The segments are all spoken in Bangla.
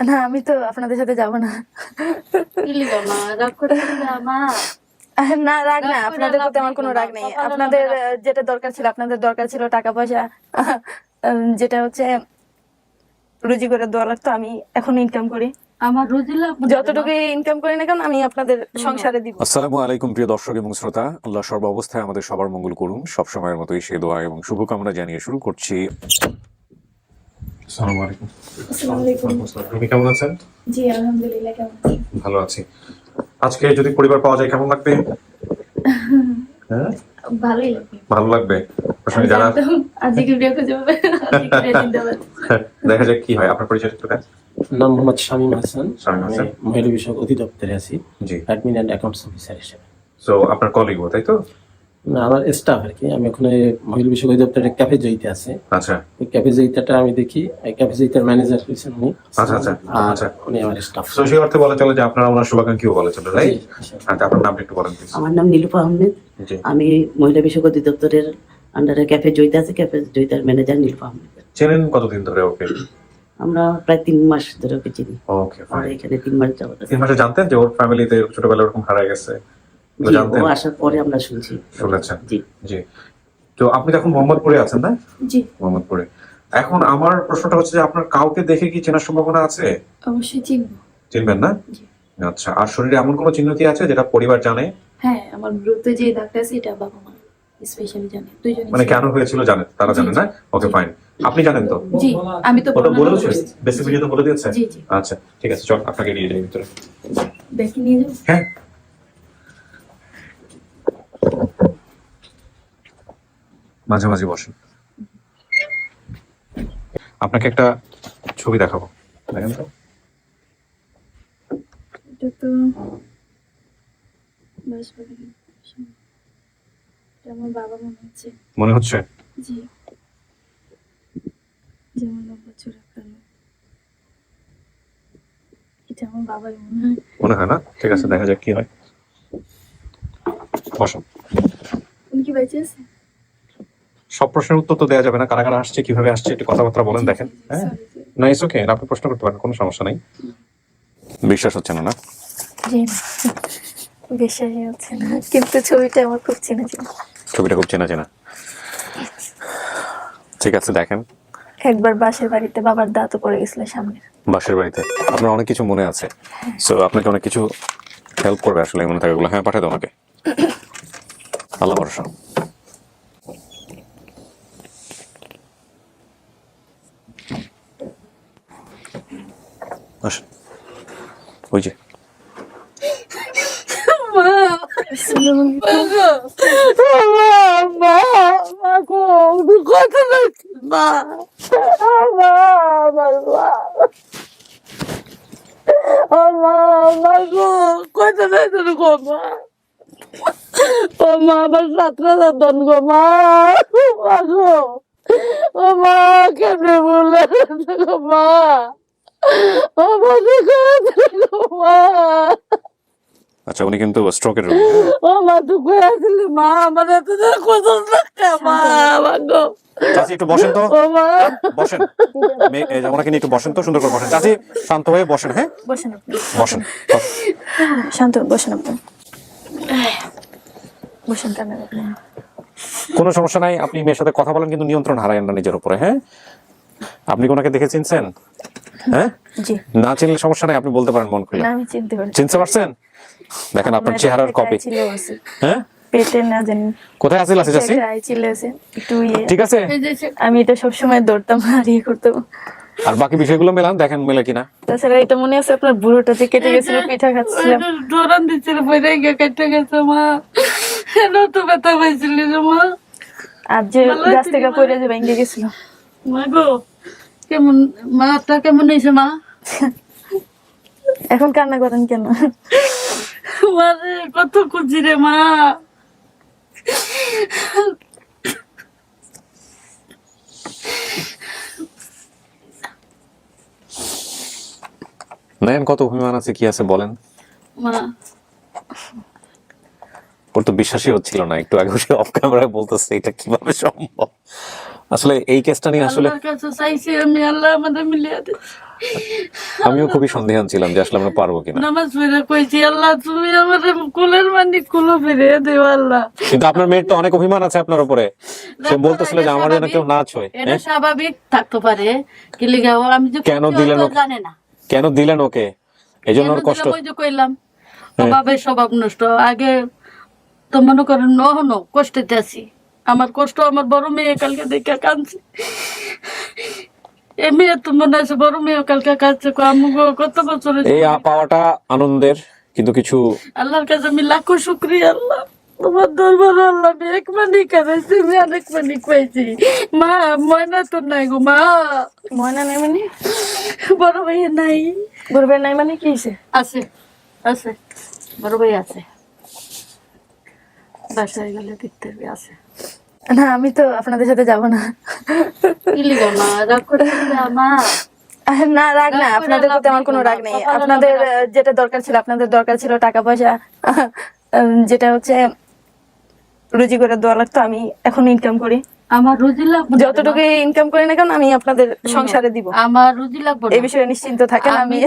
না আমি তো আপনাদের সাথে যাব না। না মা আহ, না রাগ না আপনাদের প্রতি আমার কোনো রাগ নেই। আপনাদের যেটা দরকার ছিল আপনাদের দরকার ছিল টাকা পয়সা যেটা হচ্ছে রুজি করে দেওয়া লাগতো আমি এখন ইনকাম করি। আমার যতটুকু ইনকাম করি না কেন আমি আপনাদের সংসারে দিব। আসসালামু আলাইকুম প্রিয় দর্শক এবং শ্রোতা। আল্লাহ সর্ব অবস্থায় আমাদের সবার মঙ্গল করুন। সব সময়ের মতোই সে দোয়া এবং শুভকামনা জানিয়ে শুরু করছি। আসসালামু আলাইকুম। আপনি কেমন আছেন? জি আলহামদুলিল্লাহ কেমন ভালো আছি। আজকে যদি পরিবার পাওয়া যায় কেমন লাগবে? হ্যাঁ? ভালোই লাগবে। ভালো লাগবে? আসলে যারা আজকে খুঁজে পাবে। দেখা যাক কি হয়। আপনার পরিচয় একটু দেন। নাম মোহাম্মদ শামীম হাসান। শামীম আমি হাসান। মহিলা বিষয়ক অধিদপ্তরে আছি। জি। অ্যাডমিন অ্যান্ড অ্যাকাউন্টস অফিসার হিসেবে। সো আপনার কলিগ তাই তো? না আমার স্টাফ আর কি। আমি ওখানে মহিলা বিষয়ক অধিদপ্তরের ক্যাফে জয়িতে আছে। আচ্ছা। ওই ক্যাফে জয়িতাটা আমি দেখি এই ক্যাফে জয়িতার ম্যানেজার হয়েছেন উনি। আচ্ছা, আচ্ছা, আচ্ছা। উনি আমার স্টাফ সো সেই অর্থে বলা চলে যে আপনারা ওনার শুভাকাঙ্ক্ষীও বলা চলে রাইট আচ্ছা আপনার নামটা একটু বলেন আমার নাম নীলুফা আহমেদ। আমি মহিলা বিষয়ক অধিদপ্তরের আন্ডারে ক্যাফে জয়িতা আছে ক্যাফে জয়িতার ম্যানেজার নীলুফা আহমেদ। চেনেন কতদিন ধরে ওকে? আমরা প্রায় তিন মাস ধরে ওকে চিনি। ওকে এখানে তিন মাস যাবত তিন মাসে জানতেন যে ওর ফ্যামিলিতে ছোটবেলায় ওরকম হারায় গেছে? ও আসার পরে আমরা শুনছি। শুনেছেন জি। জি। তো আপনি এখন মোহাম্মদপুরে আছেন না? জি। মোহাম্মদপুরে। এখন আমার প্রশ্নটা হচ্ছে যে আপনার কাউকে দেখে কি চেনার সম্ভাবনা আছে? অবশ্যই চিনবো। চিনবেন না? আচ্ছা আর শরীরে এমন কোনো চিহ্ন কি আছে যেটা পরিবার জানে? হ্যাঁ আমার গ্রুপে যে ডাক্তার আছে এটা বাবা মা স্পেশালি জানে। দুইজনই মানে কেন হয়েছিল জানেন তারা জানে না? ওকে ফাইন আপনি জানেন তো? জি আমি তো ওটা বলেছে বেসিক ভিডিও তো বলে দিয়েছে। জি জি। আচ্ছা ঠিক আছে চল আপনাকে নিয়ে যাই ভিতরে। দেখি নিয়ে যাব হ্যাঁ। মাঝে মাঝে বসেন। আপনাকে একটা ছবি দেখাবো। দেখেন তো। মনে হচ্ছে? মনে জি। যেমন বছর এটা আমার বাবাই মনে হয়। মনে হয় না? ঠিক আছে দেখা যাক কি হয়। বসুন। উনি কি বেঁচে আছে? সব প্রশ্নের উত্তর তো দেওয়া যাবে না কারা কারা আসছে কীভাবে আসছে একটু কথাবার্তা বলেন দেখেন হ্যাঁ. না ইটস ওকে আপনি প্রশ্ন করতে পারেন কোনো সমস্যা নাই। বিশ্বাস হচ্ছে না না? জি বিশ্বাসই হচ্ছে না কিন্তু ছবিটা আমার খুব চেনা ছিল ছবিটা খুব চেনা চেনা। ঠিক আছে দেখেন। একবার বাসের বাড়িতে বাবার দাঁতও পড়ে গেছিল সামনে। বাসের বাড়িতে। আপনার অনেক কিছু মনে আছে সো আপনাকে অনেক কিছু হেল্প করবে আসলে এই মনে থাকাগুলো। হ্যাঁ পাঠাই দাও আমাকে। আল্লাহ ভরসা। ওই যে। আমার সাতটা দাদন গো মা। গো ও মা কেমনে বলে গো মা? ও মা মা। আচ্ছা উনি কিন্তু স্ট্রোকের রোগী ও মা তুই কই মা। আমার এত কত টাকা মা। মা চাচি একটু বসেন তো। বসেন। মে- ওনাকে নিয়ে একটু বসেন তো সুন্দর করে বসেন। চাচি শান্ত হয়ে বসেন হ্যাঁ? বসেন বসেন। শান্ত বসেন আপনি। বসেন কেন কোনো সমস্যা নাই আপনি মেয়ের সাথে কথা বলেন কিন্তু নিয়ন্ত্রণ হারায়েন না নিজের উপরে হ্যাঁ? আপনি কি ওনাকে দেখে চিনছেন? হ্যাঁ? জি। না চিনলে সমস্যা নাই আপনি বলতে পারেন মন খুলে। আমি চিনতে পারছি। চিনতে পারছেন? দেখেন আপনার চেহারার কপি হ্যাঁ? পেটে না জানি। কোথায় আছিল আছে চাচি? ছিল আছে একটু ইয়ে। ঠিক আছে। আমি এটা সবসময় দৌড়তাম আর ইয়ে করতাম। আর বাকি বিষয়গুলো মেলান দেখেন মেলে কিনা। তাছাড়া এটা মনে আছে আপনার বুড়োটাতে কেটে গেছিল পিঠা খাচ্ছিলাম দৌড়ান পয়সা গিয়ে কেটে গেছে মা। এলো তো ব্যথা পাইছিলি রে মা। আর যে গাছ থেকে পড়ে যে ভেঙে গেছিল। মা গো কেমন মাটা কেমন হয়েছে মা? এখন কান্না করেন কেন? মারে কত খুঁজি রে মা। নেন কত অভিমান আছে কি আছে বলেন? মা। ওর তো বিশ্বাসই হচ্ছিল না একটু আগে সে অফ ক্যামেরায় বলতেছে এটা কীভাবে সম্ভব? আসলে এই কেসটা নিয়ে আসলে আল্লাহর কাছে চাইছি আমি আল্লাহ আমাদের মিলিয়ে আমিও খুবই সন্দেহান ছিলাম যে আসলে আমরা পারব কিনা। নামাজ পড়ে কইছি আল্লাহ তুমি আমাদের কুলের মানি কুলো ফিরিয়ে দেও আল্লাহ। কিন্তু আপনার মেয়ের তো অনেক অভিমান আছে আপনার উপরে। সে বলতেছিল যে আমার যেন কেউ না ছয় এটা স্বাভাবিক থাকতে পারে। কি লিগা আমি যে কেন দিলেন? জানে না। কেন দিলেন ওকে? এই জন্য কেন ওর কষ্ট। ওই যে কইলাম হ্যাঁ। স্বভাব নষ্ট। আগে তো মনে করেন নহনো কষ্টেতে আছি। আমার কষ্ট আমার বড় মেয়ে কালকে দেখে কাঁদছে। এ মেয়ে তো মনে আছে বড় মেয়ে কালকে কাঁদছে কত বছর এই পাওয়াটা আনন্দের কিন্তু কিছু আল্লাহর কাছে আমি লাখো শুক্রিয়া আল্লাহ। তোমার দরবার আল্লাহ আমি এক মানি কাঁদাইছি আমি অনেক মানি পাইছি মা ময়না তো নাই গো মা। ময়না নাই মানে? বড় ভাই নাই। গরবের নাই মানে কি আছে আছে। বড় ভাই আছে। বাসায় গেলে দেখতে আছে। না আমি তো আপনাদের সাথে যাব না। না রাগ না আপনাদের প্রতি আমার কোনো। রাগ নেই। আপনাদের যেটা দরকার ছিল আপনাদের দরকার ছিল টাকা পয়সা যেটা হচ্ছে রুজি করে দেওয়া লাগতো আমি এখন ইনকাম করি। আমার রুজি লাগবে যতটুকু ইনকাম করি না কেন আমি আপনাদের সংসারে দিব। আমার রুজি লাগবে এই বিষয়ে নিশ্চিন্ত থাকেন আমি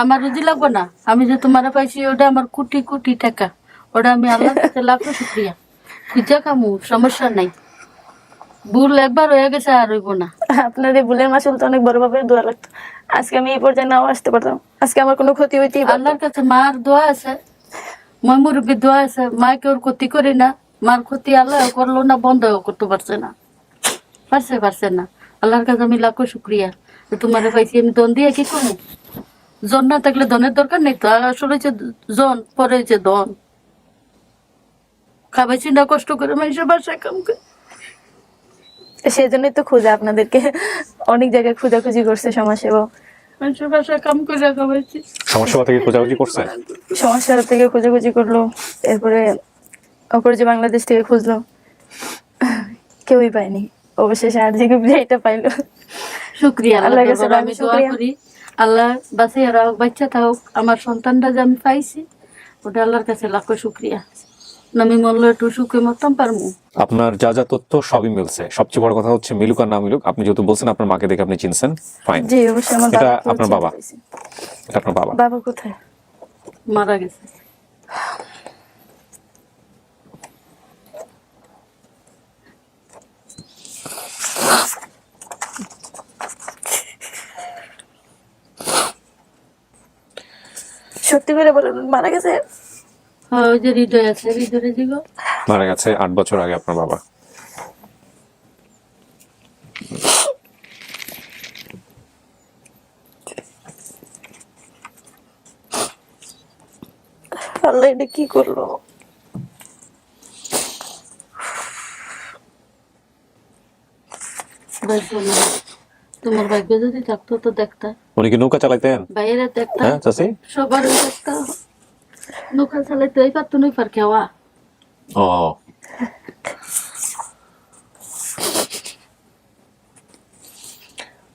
আমার রুজি লাগবে না। আমি যে তোমার পাইছি ওটা আমার কোটি কোটি টাকা। ওটা আমি আল্লাহর কাছে লাখো শুক্রিয়া। সমস্যা নাই। ভুল একবার হয়ে গেছে আর হইব না। আপনার এই ভুলের মাসুল তো অনেক দেওয়া লাগতো। আজকে আমি এই পর্যায়ে নাও আসতে পারতাম। আজকে আমার কোনো ক্ষতি আল্লাহর কাছে মার দোয়া আছে দোয়া আছে মাকে ওর ক্ষতি করি না। মার ক্ষতি আল্লাহ করল না বন্ধ করতে পারছে না। পারছে পারছে না। আল্লাহর কাছে আমি লাখো শুক্রিয়া। যে তোমার পাইছি আমি দন দিয়ে কি করব? জন না থাকলে ধনের দরকার নেই তো। আসলে হচ্ছে জন পরে হচ্ছে দন খাবাইছি না কষ্ট করে মানুষের বাসায় কাম করে। সেই জন্যই তো খোঁজা আপনাদেরকে। অনেক জায়গায় খোঁজাখুঁজি করছে সমাজসেবা মানুষের বাসায় কাম করে খাবাইছি সমস্যা থেকে খোঁজাখুঁজি করছে? সমস্যা থেকে খোঁজাখুঁজি করল এরপরে অপরজি বাংলাদেশ থেকে খুঁজলো কেউই পায়নি। অবশেষে আর যে এটা পাইলো। শুক্রিয়া আল্লাহ কাছে আমি দোয়া করি। আল্লাহ বাচ্চা থাকুক। আমার সন্তানটা যে আমি পাইছি ওটা আল্লাহর কাছে লাখো শুক্রিয়া। সুখে মতন পারব। আপনার যা যা তথ্য সবই মিলছে। সবচেয়ে বড় কথা হচ্ছে মিলুক আর না মিলুক আপনি যেহেতু বলছেন আপনার মাকে দেখে আপনি চিনছেন ফাইন জি অবশ্যই আমার এটা আপনার বাবা? এটা আপনার বাবা। বাবা কোথায়? মারা গেছে। সত্যি করে বলেন মারা গেছে? ওই যে হৃদয় আছে মারা গেছে আট বছর আগে আপনার বাবা। আল্লাহ এটা কি করল? ভাই তোমার ভাগ্য যদি থাকতো তো দেখতা উনি কি নৌকা চালাইতেন? বাইরে দেখতা হ্যাঁ চাষি সবার দেখতা নৌকা চালাইতে এই পারতো নই পার খেওয়া ও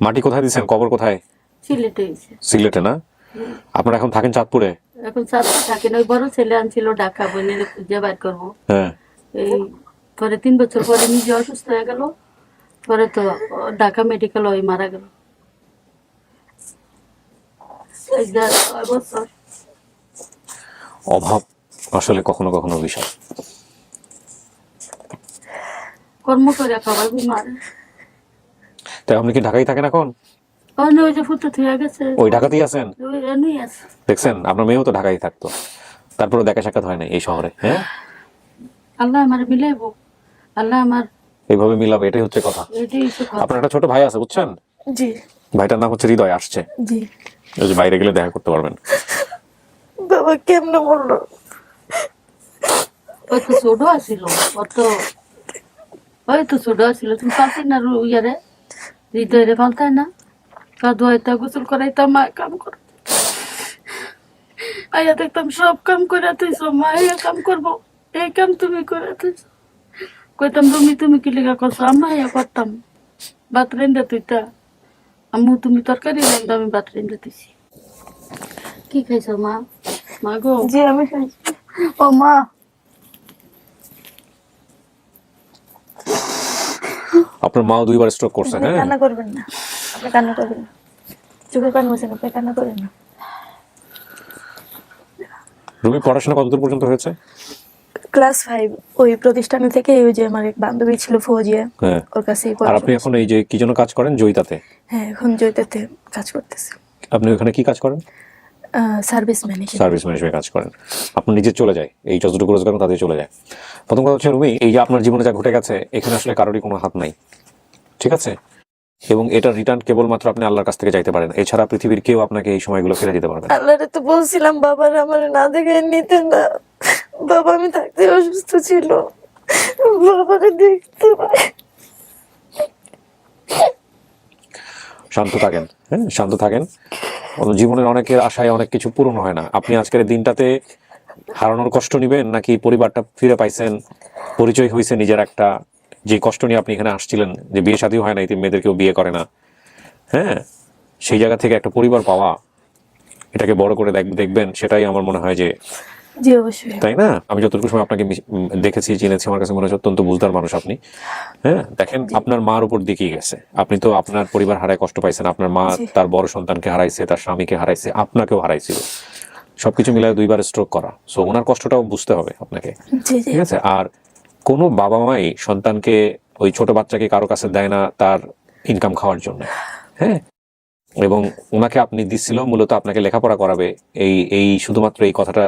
মাটি কোথায় দিচ্ছেন কবর কোথায়? সিলেটে হয়েছে সিলেটে না? আপনারা এখন থাকেন চাঁদপুরে? এখন চারটে থাকেন ওই বড় ছেলে আনছিল ঢাকা বোনের খুঁজে বাইর করব। হ্যাঁ। এই পরে তিন বছর পরে নিজে অসুস্থ হয়ে গেল পরে তো ঢাকা মেডিকেল ওই মারা গেল। বছর। অভাব আসলে কখনো কখনো বিষয়। কর্ম করে তাই আপনি কি ঢাকায় থাকেন এখন? ওই যে ফুটো গেছে। ওই ঢাকাতেই আছেন? দেখছেন আপনার মেয়েও তো ঢাকায় থাকতো। তারপরে দেখা সাক্ষাৎ হয় না এই শহরে হ্যাঁ? আল্লাহ আমার মিলাইব। আল্লাহ আমার এইভাবে মিলাবে এটাই হচ্ছে কথা। আপনার একটা ছোট ভাই আছে বুঝছেন? জি। ভাইটার নাম হচ্ছে হৃদয় আসছে। জি। বাইরে গেলে দেখা করতে পারবেন। বাবা কেমনে বলল? ওই তো ছোট আছিল ওর তো ওই তো ছোট আছিল তুমি পালতি না রু- ইয়ারে? হৃদয় রে পালতাই না কাদুয়াইতা গোসল করাইতা মা কাম কর। আয়া দেখতাম সব কাম করে তুইছ মা এই কাম করব এই কাম তুমি করে তুইছ কইতাম তুমি তুমি কি লেখা করছ? আম্মা ইয়া করতাম ভাত রেন্দে তুইতা আম্মু তুমি তরকারি রেন্দে আমি ভাত রেন্দে দিছি কি খাইছো মা? মা গো জি আমি ও মা। আপনার মাও দুইবার স্ট্রোক করছে হ্যাঁ? কান্না করবেন না। আপনি কান্না করবেন না। চোখে পান বসেন আপনি কান্না করেন না। রুমি পড়াশোনা কতদূর পর্যন্ত হয়েছে? ক্লাস ফাইভ ওই প্রতিষ্ঠানে থেকে ওই যে আমার এক বান্ধবী ছিল ফৌজিয়া হ্যাঁ। ওর কাছেই আর আপনি এখন এই যে কি জন্য কাজ করেন? জয়িতাতে? হ্যাঁ এখন জয়িতাতে কাজ করতেছে। আপনি ওখানে কি কাজ করেন? সার্ভিস ম্যানেজার সার্ভিস ম্যানেজমেন্ট কাজ করেন। আপনি নিজে চলে যায় এই যতটুকু রোজগার করেন তাদের চলে যায়। প্রথম কথা হচ্ছে রুমি এই যে আপনার জীবনে যা ঘটে গেছে এখানে আসলে কারোরই কোনো হাত নাই। ঠিক আছে? এবং এটা রিটার্ন কেবলমাত্র আপনি আল্লাহর কাছ থেকে চাইতে পারেন। এছাড়া পৃথিবীর কেউ আপনাকে এই সময়গুলো ফিরে দিতে পারবে না। আল্লাহরে তো বলছিলাম বাবার আমার না দেখে নিতে না। বাবা আমি থাকতে অসুস্থ ছিল। বাবাকে দেখতে পাই। শান্ত থাকেন। হ্যাঁ শান্ত থাকেন। জীবনের অনেকের আশায় অনেক কিছু পূরণ হয় না। আপনি আজকের দিনটাতে হারানোর কষ্ট নিবেন নাকি পরিবারটা ফিরে পাইছেন, পরিচয় হয়েছে নিজের একটা। যে কষ্ট নিয়ে আপনি এখানে আসছিলেন, যে বিয়ে শাদী হয় না এই মেয়েদের কেউ বিয়ে করে না। হ্যাঁ সেই জায়গা থেকে একটা পরিবার পাওয়া, এটাকে বড় করে দেখ- দেখবেন, সেটাই আমার মনে হয় যে জি অবশ্যই। তাই না? আমি যতটুকু সময় আপনাকে দেখেছি আমার কাছে মনে হচ্ছে অত্যন্ত বুঝদার মানুষ আপনি। হ্যাঁ দেখেন আপনার মার উপর দিকেই গেছে। আপনি তো আপনার পরিবার হারায় কষ্ট পাইছেন আপনার মা তার বড় সন্তানকে হারাইছে তার স্বামীকে হারাইছে আপনাকেও হারাইছিল। সবকিছু মিলায় দুইবার স্ট্রোক করা। সো ওনার কষ্টটাও বুঝতে হবে আপনাকে। ঠিক আছে? আর কোনো বাবা মাই সন্তানকে ওই ছোট বাচ্চাকে কারও কাছে দেয় না তার ইনকাম খাওয়ার জন্য। হ্যাঁ? এবং ওনাকে আপনি দিচ্ছিল মূলত আপনাকে লেখাপড়া করাবে এই এই শুধুমাত্র এই কথাটা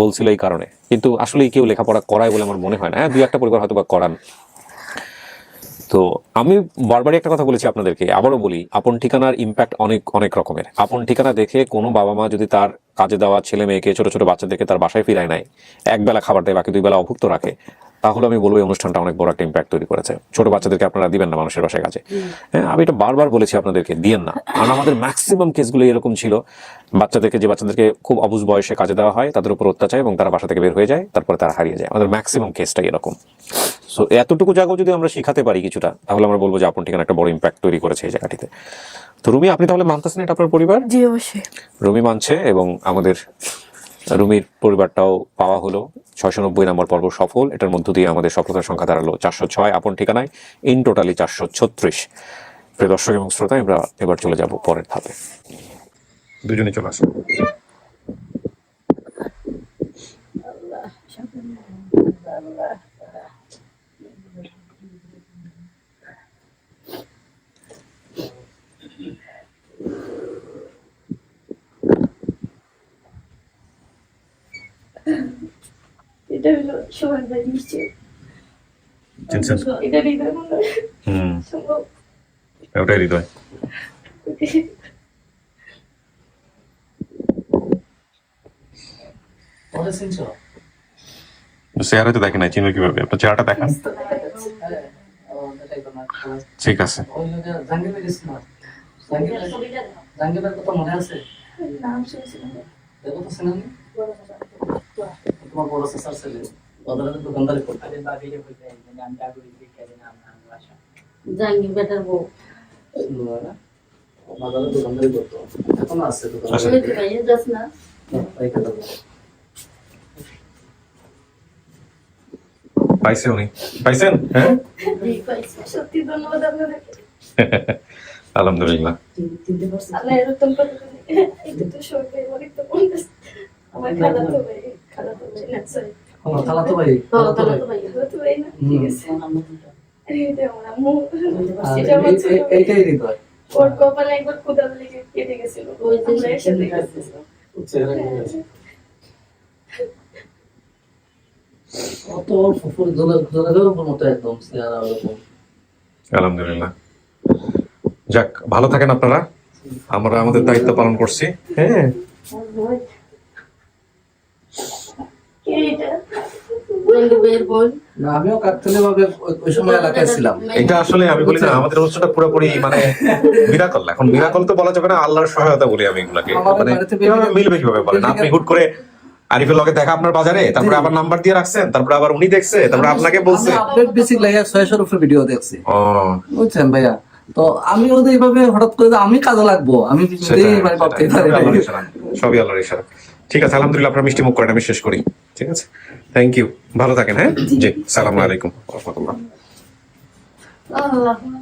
বলছিল। এই কারণে। কিন্তু আসলে কেউ লেখাপড়া করায় বলে আমার মনে হয় না। হ্যাঁ দুই একটা পরিবার হয়তো বা করান। তো আমি বারবারই একটা কথা বলেছি আপনাদেরকে আবারও বলি আপন ঠিকানার ইম্প্যাক্ট অনেক অনেক রকমের। আপন ঠিকানা দেখে কোনো বাবা মা যদি তার কাজে দেওয়া ছেলে মেয়েকে ছোট ছোট বাচ্চাদেরকে তার বাসায় ফিরায় নেয় এক বেলা খাবার দেয় বাকি দুই বেলা অভুক্ত রাখে তাহলে আমি বলব এই অনুষ্ঠানটা অনেক বড় একটা ইম্প্যাক্ট তৈরি করেছে। ছোট বাচ্চাদেরকে আপনারা দিবেন না মানুষের বাসায় কাজে। হ্যাঁ আমি এটা বারবার বলেছি আপনাদেরকে দিয়েন না। কারণ আমাদের ম্যাক্সিমাম কেসগুলো এরকম ছিল। বাচ্চাদেরকে যে বাচ্চাদেরকে খুব অবুজ বয়সে কাজে দেওয়া হয় তাদের উপর অত্যাচার এবং তারা বাসা থেকে বের হয়ে যায় তারপরে তারা হারিয়ে যায়। আমাদের ম্যাক্সিমাম কেসটাই এরকম। সো এতটুকু জায়গাও যদি আমরা শিখাতে পারি কিছুটা তাহলে আমরা বলব যে আপন ঠিকানা একটা বড় ইম্প্যাক্ট তৈরি করেছে এই জায়গাটিতে। তো রুমি আপনি তাহলে মানতেছেন এটা আপনার পরিবার? জি অবশ্যই। রুমি মানছে এবং আমাদের রুমির পরিবারটাও পাওয়া হলো। ছয়শো নব্বই নম্বর পর্ব সফল। এটার মধ্য দিয়ে আমাদের সফলতার সংখ্যা দাঁড়াল চারশো ছয়। আপন ঠিকানায় ইন টোটালি চারশো ছত্রিশ। প্রিয় দর্শক এবং শ্রোতা আমরা এবার চলে যাব পরের ধাপে। দুজনে চলে আসো এটা হলো সবার বাড়ি নিশ্চয় এটা হৃদয় মনে হয় সম্ভব ওটাই হৃদয় চেহারা তো দেখে নাই চিনবে কীভাবে আপনার চেহারাটা দেখান ঠিক আছে কথা মনে আছে নাম শুনছিলাম বড় স্যার ছেলে ওদের দোকানদারি করতে জাঙ্গি বেটার বউ। বাজারে দোকানদারি করতো। এখন আছে দোকান আচ্ছা। পাইছে উনি। পাইছেন? হ্যাঁ? সত্যি ধন্যবাদ আপনাদেরকে। আলহামদুলিল্লাহ। আল্লাহ এরকম করে এটা তো সরকারি অনেক তো আমার খালাতো ভাই খালাতো ভাই। খালাতো ভাই না? ঠিক আছে। এইটাই হৃদয় ওর কপালে একবার কোদাল লেগে কেটে গেছিল। ওই উপর মতো একদম চেহারা ওরকম। আলহামদুলিল্লাহ। যাক ভালো থাকেন আপনারা। আমরা আমাদের দায়িত্ব পালন করছি। হ্যাঁ কে এটা জাঙ্গি বোন। আমিও কাকতালীয় ভাবে ওই- ওই সময় এলাকায় ছিলাম। এটা আসলে আমি বলি না আমাদের অনুষ্ঠানটা পুরোপুরি মানে মিরাকল এখন মিরাকল তো বলা যাবে না আল্লাহর সহায়তা বলি আমি এগুলাকে। মানে বাড়িতে কীভাবে বেশি- মিলবে কীভাবে বলেন। আপনি হুট করে আরিফের লগে দেখা আপনার বাজারে তারপরে আবার নাম্বার দিয়ে রাখছেন তারপরে আবার উনি দেখছে তারপরে আপনাকে বলছে। আপডেট বেসিক ভিডিও দেখছি। বুঝছেন ভাইয়া? তো আমি ওদের এইভাবে হঠাৎ করে আমি কাজে লাগবো আমি মানে সবই আল্লাহর ইশারা। ঠিক আছে আলহামদুলিল্লাহ আপনার মিষ্টি মুখ করেন আমি শেষ করি। ঠিক আছে? থ্যাংক ইউ ভালো থাকেন হ্যাঁ? জি। সালাম আলাইকুম। রহমতুল্লাহ। আল্লাহ।